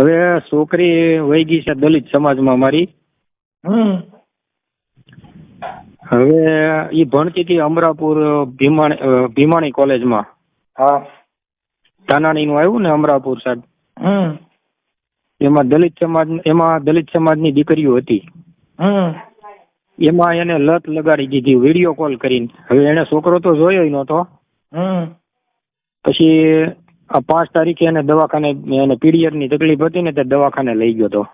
હવે છોકરી વહી ગઈ છે દલિત સમાજમાં મારી. હમ. હવે એ ભણતી હતી અમરાપુર ભીમાણી ભીમાણી કોલેજમાં. હા. તાનાણીનું આવ્યું ને અમરાપુર સાહેબ. હમ. એમાં દલિત સમાજ એમાં દલિત સમાજની દીકરીઓ હતી. એમાં એને લત લગાડી દીધી વીડિયો કોલ કરીને. હવે એને છોકરો તો જોયો નતો હમ. પછી પાંચ તારીખે એને દવાખાને એને પીડિયડની તકલીફ હતી ને તે દવાખાને લઈ ગયો તો.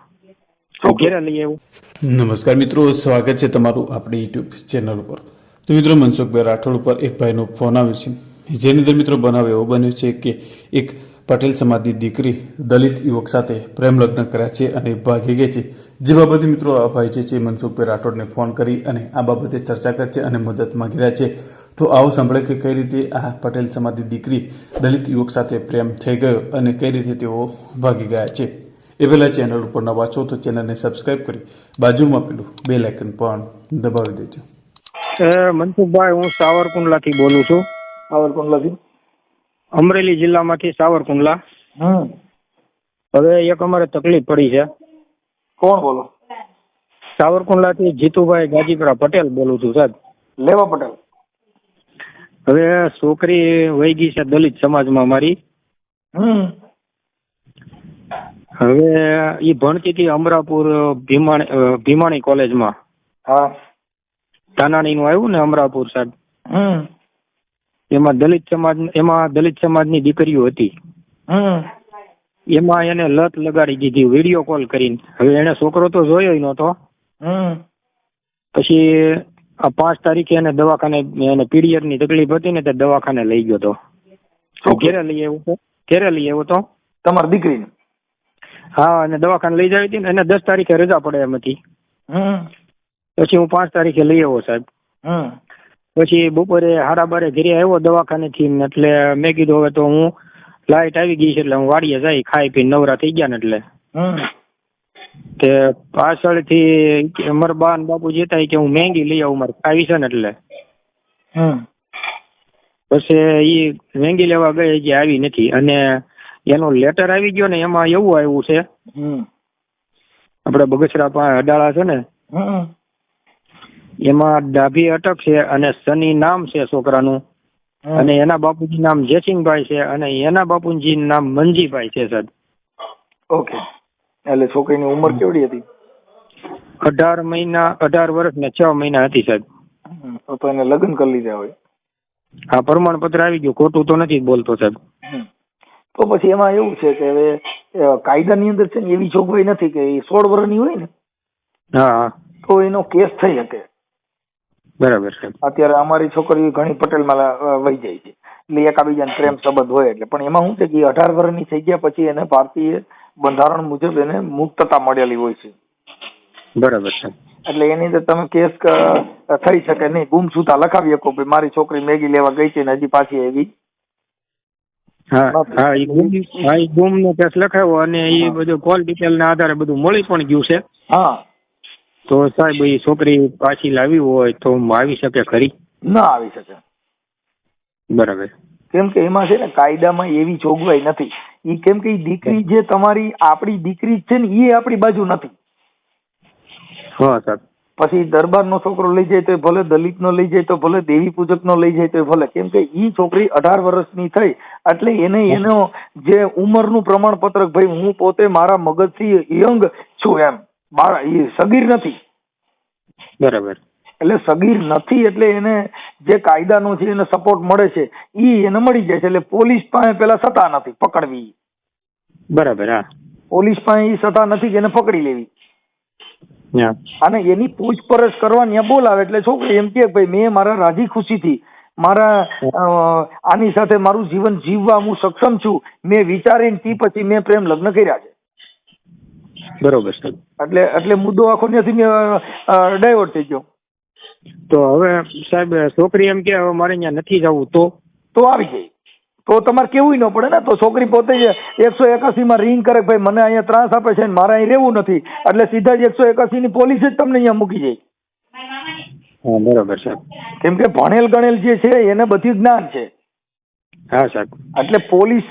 ઘેરે લઈ આવ્યો. નમસ્કાર મિત્રો સ્વાગત છે તમારું આપણી યુટ્યુબ ચેનલ ઉપર. તો મિત્રો મનસુખભાઈ રાઠોડ ઉપર એક ભાઈનો ફોન આવ્યો છે. જેની અંદર મિત્રો બનાવ એવો બન્યો છે કે એક પટેલ સમાજની દીકરી દલિત યુવક સાથે પ્રેમ લગ્ન કર્યા છે અને ભાગી ગઈ છે. જે બાબતે મિત્રો આ ભાઈ જે છે મનસુખભાઈ રાઠોડને ફોન કરી અને આ બાબતે ચર્ચા કરી છે અને મદદ માંગી રહ્યા છે. તો આવો સાંભળે કે કઈ રીતે આ પટેલ સમાજની દીકરી દલિત યુવક સાથે પ્રેમ થઈ ગયો અને કઈ રીતે તેઓ ભાગી ગયા છે. એ પહેલાં ચેનલ ઉપર નવા છો તો ચેનલને સબસ્ક્રાઇબ કરી બાજુમાં પેલું બે લાઇકન પણ દબાવી દેજો. એ મનસુખભાઈ હું સાવરકુંડલાથી બોલું છું. સાવરકુંડલાથી? અમરેલી જિલ્લામાંથી સાવરકુંડલા. હમ. હવે એક અમારે તકલીફ પડી છે. કોણ બોલો? સાવરકુંડલાથી જીતુભાઈ ગાજીપરા પટેલ બોલું છું સાહેબ. લેવા પટેલ. હવે છોકરી વહી ગઈ છે દલિત સમાજમાં મારી. હવે એ ભણતી હતી અમરાપુર ભીમાણી ભીમાણી કોલેજમાં. હા. તાનાણીનું આવ્યું ને અમરાપુર સાહેબ. એમાં દલિત સમાજ એમાં દલિત સમાજની દીકરીઓ હતી. એમાં એને લત લગાડી દીધી વીડિયો કોલ કરીને. હવે એને છોકરો તો જોયો નતો પછી પાંચ તારીખે એને દવાખાને એને પીડિયડની તકલીફ હતી ને તે દવાખાને લઈ ગયો તો? ઘેરે લઈ આવ્યો તો? ઘેરે લઈ આવ્યો તો? તમારી દીકરીને? હા અને દવાખાને લઈ જાવી હતી ને એને દસ તારીખે રજા પડે એમ હતી. પછી હું પાંચ તારીખે લઈ આવ્યો સાહેબ. પછી બપોરે સાડા બારે ઘરે આવ્યો દવાખાને થી એટલે મેં કીધું હવે તો હું લાઇટ આવી ગઈ છે એટલે હું વાડીએ જાય ખાઈ પી નવરા થઈ ગયા ને એટલે. તે પાછળથી અમર બા ને બાપુ જતા કે હું મહેંગી લઈ આવું મારે ખાવી છે ને એટલે. હમ. પછી ઈ મહેંગી લેવા ગઈ જે આવી નથી. અને એનો લેટર આવી ગયો ને એમાં એવું આવ્યું છે. આપડે આપણે બગસરા પાસે અડાળા છે ને હમ. એમાં ડાભી અટક છે અને સની નામ છે છોકરાનું. અને એના બાપુજી નામ જયસિંહભાઈ છે અને એના બાપુજી નામ મંજીભાઈ છે સાહેબ. ઓકે. એટલે છોકરીની ઉંમર કેવડી હતી? અઢાર મહિના અઢાર વર્ષ ને છ મહિના હતી સાહેબ. તો એને લગ્ન કરી લીધા હોય. હા પ્રમાણપત્ર આવી ગયું ખોટું તો નથી બોલતો સાહેબ. તો પછી એમાં એવું છે કે હવે કાયદાની અંદર છે ને એવી જોગવાઈ નથી કે એ સોળ વર્ષની હોય ને હા તો એનો કેસ થઈ શકે. બરાબર છે અત્યારે અમારી છોકરી ઘણી પટેલમાં વહી જાય છે. એટલે એકાબીજાને પ્રેમ સંબંધ હોય એટલે. પણ એમાં શું છે કે અઢાર વર્ષની થઈ ગયા પછી એને ભારતીય બંધારણ મુજબ એને મુક્તતા મળેલી હોય છે. બરાબર છે. એટલે એની અંદર તમે કેસ થઈ શકે નહીં. ગુમસુતા લખાવી શકો ભાઈ મારી છોકરી મેગી લેવા ગઈ છે ને હજી પાછી આવી. હા હા એ ગુમ હા એ ગુમ નો કેસ લખાયો અને એ બધું કોલ ડિટેલ ના આધારે બધું મળી પણ ગયું છે. હા. તો સાહેબ એ છોકરી પાછી લાવી હોય તો આવી શકે ખરી? ના આવી શકે. બરાબર. કેમ કે એમાં છે ને કાયદામાં એવી જોગવાઈ નથી. એ કેમ કે દીકરી જે તમારી આપણી દીકરી છે ને એ આપણી બાજુ નથી. હા સાહેબ. પછી દરબારનો છોકરો લઈ જાય તો ભલે દલિતનો લઈ જાય તો ભલે દેવી પૂજકનો લઈ જાય તો ભલે. કેમ કે ઈ છોકરી અઢાર વર્ષની થઈ એટલે એને એનો જે ઉંમરનું પ્રમાણપત્ર ભાઈ હું પોતે મારા મગજથી યંગ છું એમ. બાળ ઈ સગીર નથી. બરાબર. એટલે સગીર નથી એટલે એને જે કાયદાનો છે એને સપોર્ટ મળે છે એ એને મળી જાય છે. એટલે પોલીસ પાસે પેલા સત્તા નથી પકડવી. બરાબર હા. પોલીસ પાસે એ સત્તા નથી કે એને પકડી લેવી. અને એની પૂછપરછ કરવા ત્યાં બોલાવે એટલે છોકરી એમ કે ભાઈ મેં મારા રાજી ખુશીથી મારા આની સાથે મારું જીવન જીવવા હું સક્ષમ છું. મેં વિચારીને તી પછી મેં પ્રેમ લગ્ન કર્યા છે. બરોબર એટલે એટલે મુદ્દો આખો ત્યાંથી મેં ડાયવર્ટ થઈ ગયો. તો હવે સાહેબ છોકરી એમ કે હવે મારે અહીંયા નથી જવું. તો? તો આવી ગઈ. તો તમારે કેવું ન પડે ને? તો છોકરી પોતે જ એકસો એકાસી માં રિંગ કરે ભાઈ મને અહીંયા ત્રાસ આપે છે મારે અહીં રહેવું નથી એટલે સીધા જ એકસો એકાસી ની પોલીસ જ તમને અહીંયા મૂકી જાય. હા બરોબર સાહેબ. કેમ કે ભણેલ ગણેલ જે છે એને બધી જ્ઞાન છે. હા સાહેબ. એટલે પોલીસ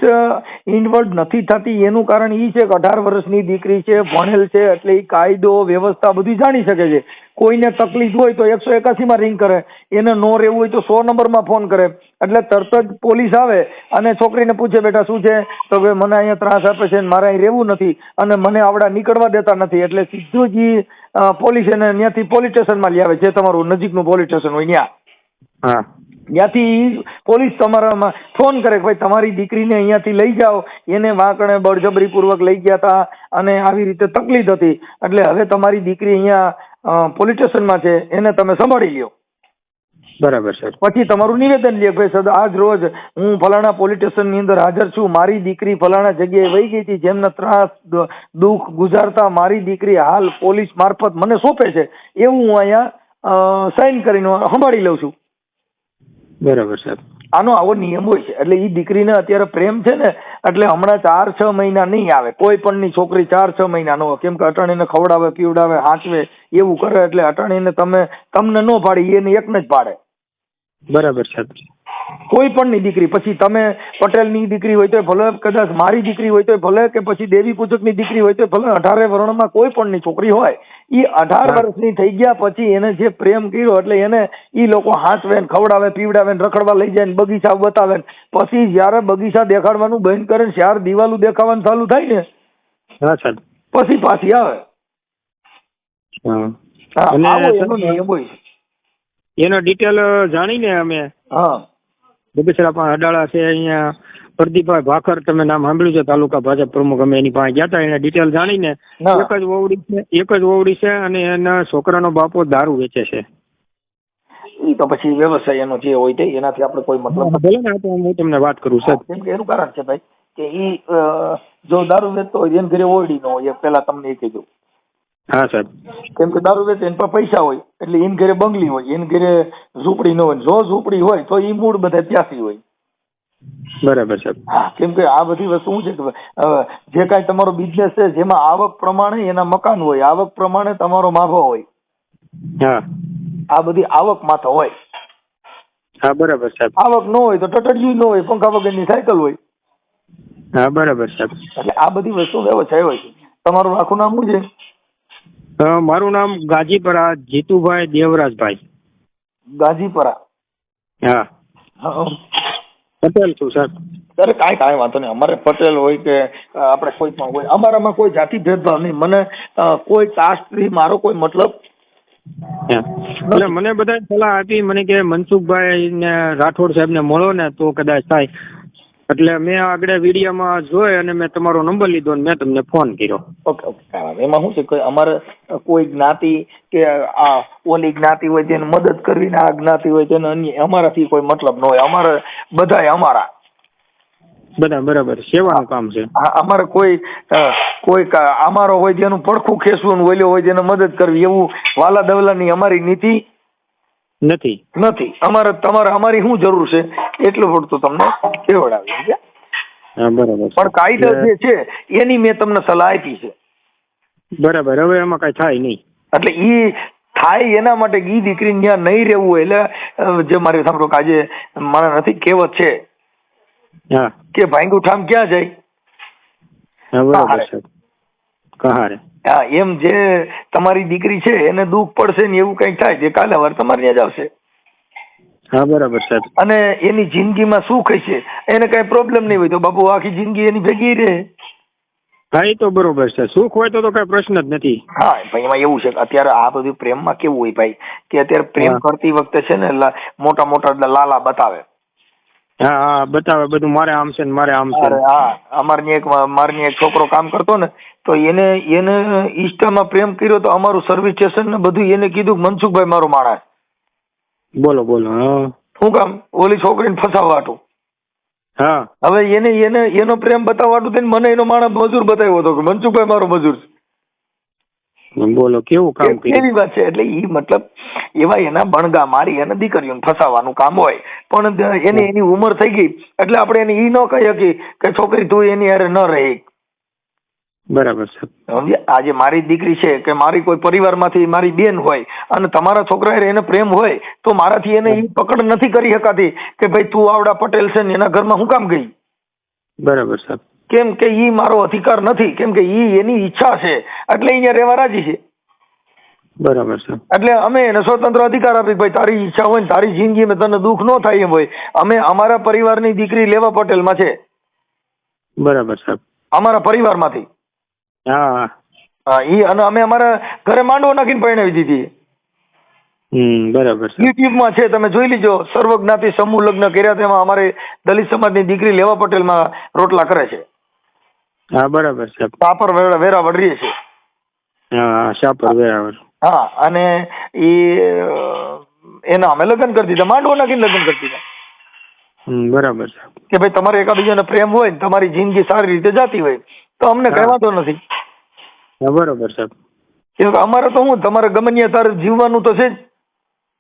ઇન્વોલ્વ નથી થતી એનું કારણ એ છે કે અઢાર વર્ષની દીકરી છે ભણેલ છે એટલે એ કાયદો વ્યવસ્થા બધું જાણી શકે છે. કોઈને તકલીફ હોય તો એકસો એકાસી માં રિંગ કરે. એને નો રહેવું હોય તો સો નંબરમાં ફોન કરે. એટલે તરત જ પોલીસ આવે અને છોકરીને પૂછે બેટા શું છે? તો કે મને અહીંયા ત્રાસ આપે છે મારે અહીં રહેવું નથી અને મને આવડા નીકળવા દેતા નથી. એટલે સીધું જ પોલીસ એને ત્યાંથી પોલીસ સ્ટેશનમાં લઈ આવે જે તમારું નજીકનું પોલીસ સ્ટેશન હોય ત્યાં હા. ત્યાંથી પોલીસ તમારામાં ફોન કરે કે ભાઈ તમારી દીકરીને અહીંયાથી લઈ જાઓ. એને વાંકણે બળજબરીપૂર્વક લઈ ગયા હતા અને આવી રીતે તકલીફ હતી. એટલે હવે તમારી દીકરી અહીંયા પોલીસ સ્ટેશનમાં છે એને તમે સંભાળી લ્યો. બરાબર સર. પછી તમારું નિવેદન લે ભાઈ સર આજ રોજ હું ફલાણા પોલીસ સ્ટેશનની અંદર હાજર છું. મારી દીકરી ફલાણા જગ્યાએ વહી ગઈ હતી. જેમને ત્રાસ દુઃખ ગુજારતા મારી દીકરી હાલ પોલીસ મારફત મને સોંપે છે. એવું હું અહીંયા સાઇન કરીને સંભાળી લઉં છું. બરાબર સાહેબ. આનો આવો નિયમ હોય છે. એટલે એ દીકરીને અત્યારે પ્રેમ છે ને એટલે હમણાં ચાર છ મહિના નહીં આવે. કોઈ પણની છોકરી ચાર છ મહિના નો કેમ કે અટાણીને ખવડાવે પીવડાવે હાંચવે એવું કરે એટલે અટાણીને તમે તમને ન પાડી એને એકને જ પાડે બરાબર સાહેબ. કોઈ પણની દીકરી. પછી તમે પટેલની દીકરી હોય તો ભલે કદાચ મારી દીકરી હોય તો ભલે કે પછી દેવી પૂજકની દીકરી હોય તો ભલે અઢારે વર્ણમાં કોઈ પણની છોકરી હોય એ અઢાર વર્ષની થઈ ગયા પછી એને જે પ્રેમ કર્યો એટલે એને એ લોકો હાંચવે ને ખવડાવે પીવડાવે ને રખડવા લઈ જાય ને બગીચા બતાવે ને. પછી જ્યારે બગીચા દેખાડવાનું બંધ કરે ને ચાર દિવાલું દેખાવાનું ચાલુ થાય ને પછી પાછી આવે. એનો ડિટેલ જાણીને અમે. હા. બગસરા પણ અડાળા છે અહીંયા. પ્રદીપભાઈ ભાખર તમે નામ સાંભળ્યું છે તાલુકા ભાજપ પ્રમુખ અમે એની પાસે ગયા હતા એને ડિટેલ જાણીને. એક જ ઓવડી છે એક જ ઓવડી છે અને એના છોકરાનો બાપો દારૂ વેચે છે. ઈ તો પછી વ્યવસાય એનો જે હોય તે એનાથી આપણે કોઈ મતલબ ભલે ને તો હું તમને વાત કરું સાહેબ. કેમ કે એનું કારણ છે ભાઈ કે ઈ જો દારૂ વેચતો હોય એમ ઘરે ઓરડી નો હોય એ પેલા તમને એ કીધું હા સાહેબ. કેમ કે દારૂ વેચે એના પાસે પૈસા હોય એટલે એને ઘરે બંગલી હોય એન ઘરે ઝૂંપડી ન હોય. જો ઝૂંપડી હોય તો ઈ મૂળ બધા ત્યાંથી હોય. બરાબર સાહેબ. કેમ કે આ બધી વસ્તુ શું છે કે જે કાંઈ તમારો બિઝનેસ છે જેમાં આવક પ્રમાણે એના મકાન હોય આવક પ્રમાણે તમારો માફો હોય. હા. આ બધી આવક માથે હોય. હા બરાબર સાહેબ. આવક ન હોય તો ટટડિયું ન હોય પંખા વગરની સાયકલ હોય. હા બરાબર સાહેબ. એટલે આ બધી વસ્તુ વ્યવસાય હોય છે. તમારું આખું નામ શું છે? મારું નામ ગાજીપરા જીતુભાઈ દેવરાજભાઈ. ગાજીપરા. હા. હા. પટેલ છું સાહેબ. અરે કાંઈ કાંઈ વાંધો નહીં. અમારે પટેલ હોય કે આપણે કોઈ પણ હોય. અમારામાં કોઈ જાતિ ભેદભાવ નહીં. મને કોઈ કાસ્ટથી મારો કોઈ મતલબ. એટલે મને બધા સલાહ આપી મને કે મનસુખભાઈ ને રાઠોડ સાહેબ ને મળો ને તો કદાચ થાય. એટલે મેં આગળ વિડીયામાં જોઈ અને મેં તમારો નંબર લીધો અને મેં તમને ફોન કર્યો. ઓકે ઓકે કાંઈ એમાં શું છે કે અમારે કોઈ જ્ઞાતિ કે આ ઓલી જ્ઞાતિ હોય તેને મદદ કરવી ને આ જ્ઞાતિ હોય તેને અન્ય અમારાથી કોઈ મતલબ ન હોય. અમારે બધાય અમારા. બધા બરાબર. સેવાનું કામ છે. અમારે કોઈ કોઈ અમારો હોય જેનું પડખું ખેંચવું ને ઓલો હોય જેને મદદ કરવી એવું વાલા દવલાની અમારી નીતિ નથી. નથી. અમારે તમારે અમારી શું જરૂર છે? એટલું પડતું તમને કેવડાવી છે બરાબર પણ કાયદો જે છે એની મેં તમને સલાહ આપી છે. બરાબર હવે એમાં કઈ થાય નહીં. એટલે ઈ થાય એના માટે ઈ દીકરી ત્યાં નહીં રહેવું એટલે જે મારે સાંભળો કે આજે મારા નથી કહેવત છે કે ભાંગુ ઠામ ક્યાં જાય? હા બરાબર. સાહેબ કહારે. હા એમ જે તમારી દીકરી છે એને દુઃખ પડશે ને એવું કઈ થાય તે કાલે વાર તમારે ત્યાં જ આવશે. હા બરાબર સાહેબ. અને એની જિંદગીમાં સુખ હશે એને કઈ પ્રોબ્લેમ નહીં હોય તો બાપુ આખી જિંદગી એની ભેગી રહે. હા એ તો બરોબર છે. સુખ હોય તો તો કઈ પ્રશ્ન જ નથી. હા ભાઈ એમાં એવું છે કે અત્યારે આ બધું પ્રેમમાં કેવું હોય ભાઈ કે અત્યારે પ્રેમ કરતી વખતે છે ને મોટા મોટા લાલા બતાવે. હા હા બતાવે બધું. મારે આમ છે ને મારે આમ છે. અરે હા અમારની એક મારની એક છોકરો કામ કરતો ને તો એને એને ઈસ્ટામાં પ્રેમ કર્યો તો અમારું સર્વિસ સ્ટેશન ને બધું એને કીધું કે મનસુખભાઈ મારો માણસ. બોલો બોલો હા. શું કામ? ઓલી છોકરીને ફસાવવા હાટુ હા. હવે એને એને એનો પ્રેમ બતાવવા હાટુ થઈને મને એનો માણસ મજૂર બતાવ્યો હતો કે મનસુખભાઈ મારો મજૂર છે. બોલો કેવું કામ એવી વાત છે? એટલે એ મતલબ એવા એના બણગા મારી અને દીકરીઓને ફસાવાનું કામ હોય. પણ એની એની ઉંમર થઈ ગઈ. એટલે આપણે એને ઈ ન કહી શકીએ કે છોકરી તું એની હારે ન રહી. બરાબર છે. સમજે આજે મારી દીકરી છે કે મારી કોઈ પરિવારમાંથી મારી બેન હોય અને તમારા છોકરા એને પ્રેમ હોય તો મારાથી એને ઈ પકડ નથી કરી શકાતી કે ભાઈ તું આવડા પટેલ છે ને એના ઘરમાં હું કામ ગઈ? બરાબર સાહેબ કેમ કે ઈ મારો અધિકાર નથી કેમ કે ઈ એની ઈચ્છા છે. એટલે અહીંયા રહેવા રાજી છે. બરાબર છે. એટલે અમે એને સ્વતંત્ર અધિકાર આપી ભાઈ તારી ઈચ્છા હોય ને તારી જિંદગીમાં તને દુઃખ ન થાય એમ હોય અમે અમારા પરિવારની દીકરી લેવા પટેલમાં છે. બરાબર સાહેબ અમારા પરિવારમાંથી. હા હા. ઈ અને અમે અમારા ઘરે માંડવો નાખીને પરણાવી દીધી. હમ બરાબર સાહેબ યુટ્યુબમાં છે તમે જોઈ લીજો. સર્વજ્ઞાતિ સમૂહ લગ્ન કર્યા તેમાં અમારે દલિત સમાજની દીકરી લેવા પટેલમાં રોટલા કરે છે. હા બરાબર છે. પાપર વેરા છે હા હા શાપર વેરાવળ. હા અને એ એના અમે લગ્ન કરી દીધા માંડવો નાખીને લગ્ન કરી દીધા. બરાબર છે. કે ભાઈ તમારે એકાબીજાને પ્રેમ હોય ને તમારી જિંદગી સારી રીતે જાતી હોય તો અમને કઈ વાંધો નથી. બરાબર સાહેબ કેમ કે અમારે તો હું તમારે ગમે ત્યાં તારે જીવવાનું તો છે જ.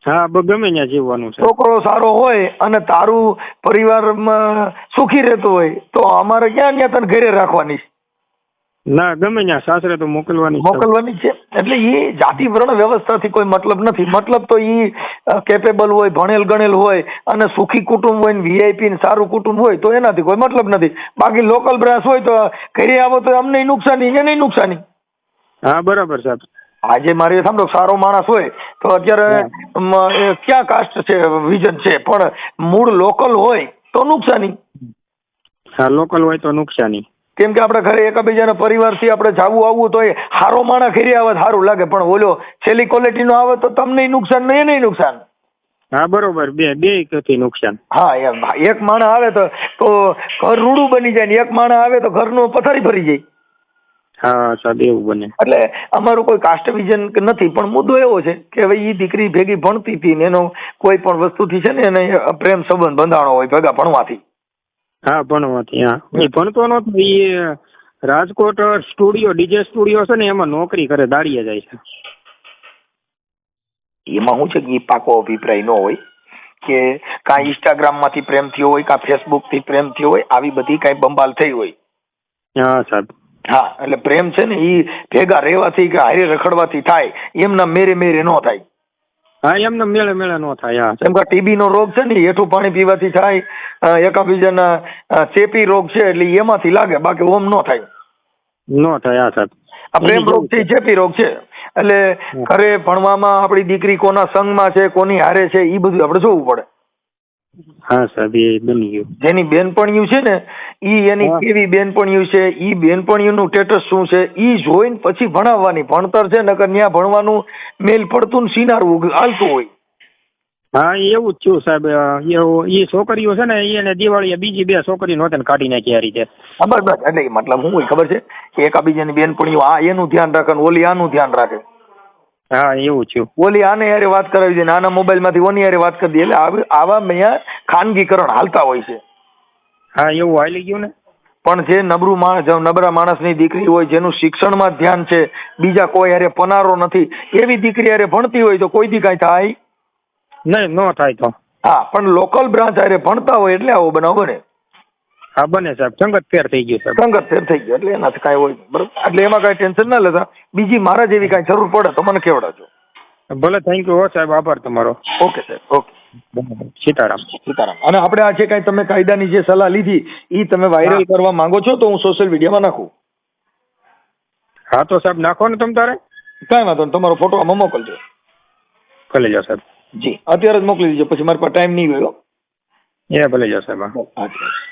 હા ગમે ત્યાં જીવવાનું છે. છોકરો સારો હોય અને તારું પરિવારમાં સુખી રહેતો હોય તો અમારે ક્યાં ત્યાં તને ઘરે રાખવાની છે? ના ગમે ત્યાં સાસરે તો મોકલવાની મોકલવાની છે. એટલે એ જાતિ વર્ણ વ્યવસ્થાથી કોઈ મતલબ નથી. મતલબ તો એ કેપેબલ હોય ભણેલ ગણેલ હોય અને સુખી કુટુંબ હોય ને વીઆઈપી ને સારું કુટુંબ હોય તો એનાથી કોઈ મતલબ નથી. બાકી લોકલ બ્રાસ હોય તો ઘરે આવો તો અમને નુકસાની એને નુકસાની. હા બરાબર સાહેબ. આજે મારી સાંભળો સારો માણસ હોય તો અત્યારે ક્યાં કાસ્ટ છે વિઝન છે? પણ મૂળ લોકલ હોય તો નુકસાની. હા લોકલ હોય તો નુકસાની. કેમ કે આપણે ઘરે એકબીજાના પરિવારથી આપણે જાવું આવવું તો એ હારો માણસ ખીરી આવે સારું લાગે. પણ ઓલો છેલ્લી ક્વોલિટીનો આવે તો તમને નુકસાન ને એને નુકસાન. હા બરોબર. બે બેથી નુકસાન. હા એમ. એક માણસ આવે તો તો ઘર રૂડું બની જાય ને એક માણસ આવે તો ઘરનું પથારી ભરી જાય. હા સાહેબ એવું બને. એટલે અમારું કોઈ કાસ્ટ વિઝન નથી પણ મુદ્દો એવો છે કે હવે એ દીકરી ભેગી ભણતી હતી ને એનો કોઈ પણ વસ્તુથી છે ને એને પ્રેમ સંબંધ બંધાણો હોય ભેગા ભણવાથી. હા ભણવાથી હા. એ ભણતો નતો એ રાજકોટ સ્ટુડિયો ડીજે સ્ટુડિયો છે ને એમાં નોકરી કરે દાડીએ જાય છે. એમાં શું છે કે પાકો અભિપ્રાય ન હોય કે કાંઈ ઇન્સ્ટાગ્રામમાંથી પ્રેમ થયો હોય કાં ફેસબુકથી પ્રેમ થયો હોય આવી બધી કાંઈ બંબાલ થઈ હોય. હા સાહેબ. હા એટલે પ્રેમ છે ને એ ભેગા રહેવાથી કે હારે રખડવાથી થાય એમના મેરે મેરે ન થાય. હા એમને મેળે મેળે નો થાય હા. કે ટીબી નો રોગ છે ને હેઠું પાણી પીવાથી થાય એકાબીજાના ચેપી રોગ છે એટલે એમાંથી લાગે બાકી ઓમ નો થાય. નો થાય હા સાહેબ. આ પ્રેમ રોગ છે? ચેપી રોગ છે. એટલે ઘરે ભણવામાં આપણી દીકરી કોના સંગમાં છે કોની હારે છે એ બધું આપણે જોવું પડે. હા સાહેબ એ બની ગયું. જેની બેનપણીયું છે ને ઈ એની. કેવી બેનપણીયું છે? ઈ બેનપણીયુંનું સ્ટેટસ શું છે? ઈ જોઈને પછી ભણાવવાની. ભણતર છે નકર ન્યા ભણવાનું મેલ પડતું ને સિનારવું હાલતું હોય. હા એવું જ થયું સાહેબ. એવું એ છોકરીઓ છે ને એને દિવાળીએ બીજી બે છોકરી નહોતી કાઢી નાખી આ રીતે. બસ બસ એટલે મતલબ હું ખબર છે? કે એકાબીજાની બેનપણીઓ આ એનું ધ્યાન રાખે ને ઓલી આનું ધ્યાન રાખે. હા એવું થયું. ઓલી આને યારે વાત કરાવી છે નાના આના મોબાઈલમાંથી ઓની યારે વાત કરી દે. એટલે આવી- અહીંયા ખાનગીકરણ હાલતા હોય છે. હા એવું હાલી ગયું ને? પણ જે નબળું માણસ નબરા નબળા માણસની દીકરી હોય જેનું શિક્ષણમાં ધ્યાન છે બીજા કોઈ હારે પનારો નથી એવી દીકરી હારે ભણતી હોય તો કોઈ દી કાંઈ થાય? નહીં નો થાય તો. હા પણ લોકલ બ્રાન્ચ હારે ભણતા હોય એટલે આવો બનાવ બને. હા બને સાહેબ. સંગત ફેર થઈ ગયું સાહેબ. સંગત ફેર થઈ ગયો. એટલે એનાથી કાંઈ હોય બરોબર. એટલે એમાં કાંઈ ટેન્શન ના લેતા. બીજી મારા જેવી કાંઈ જરૂર પડે તો મને કેવડાવજો. ભલે થેન્ક યુ હો સાહેબ આભાર તમારો. ઓકે સાહેબ. ઓકે. સીતારામ. સીતારામ. અને આપણે આ જે કાંઈ તમે કાયદાની જે સલાહ લીધી એ તમે વાયરલ કરવા માંગો છો તો હું સોશિયલ મીડિયામાં નાખું. હા તો સાહેબ નાખો ને તમે તારે. કાંઈ વાંધો નહીં. તમારો ફોટો આમાં મોકલજો. ભલે જાઓ સાહેબ. જી. અત્યારે જ મોકલી દીજો. પછી મારી પાસે ટાઈમ નહીં ગયો એ ભલે જાઓ સાહેબ હા.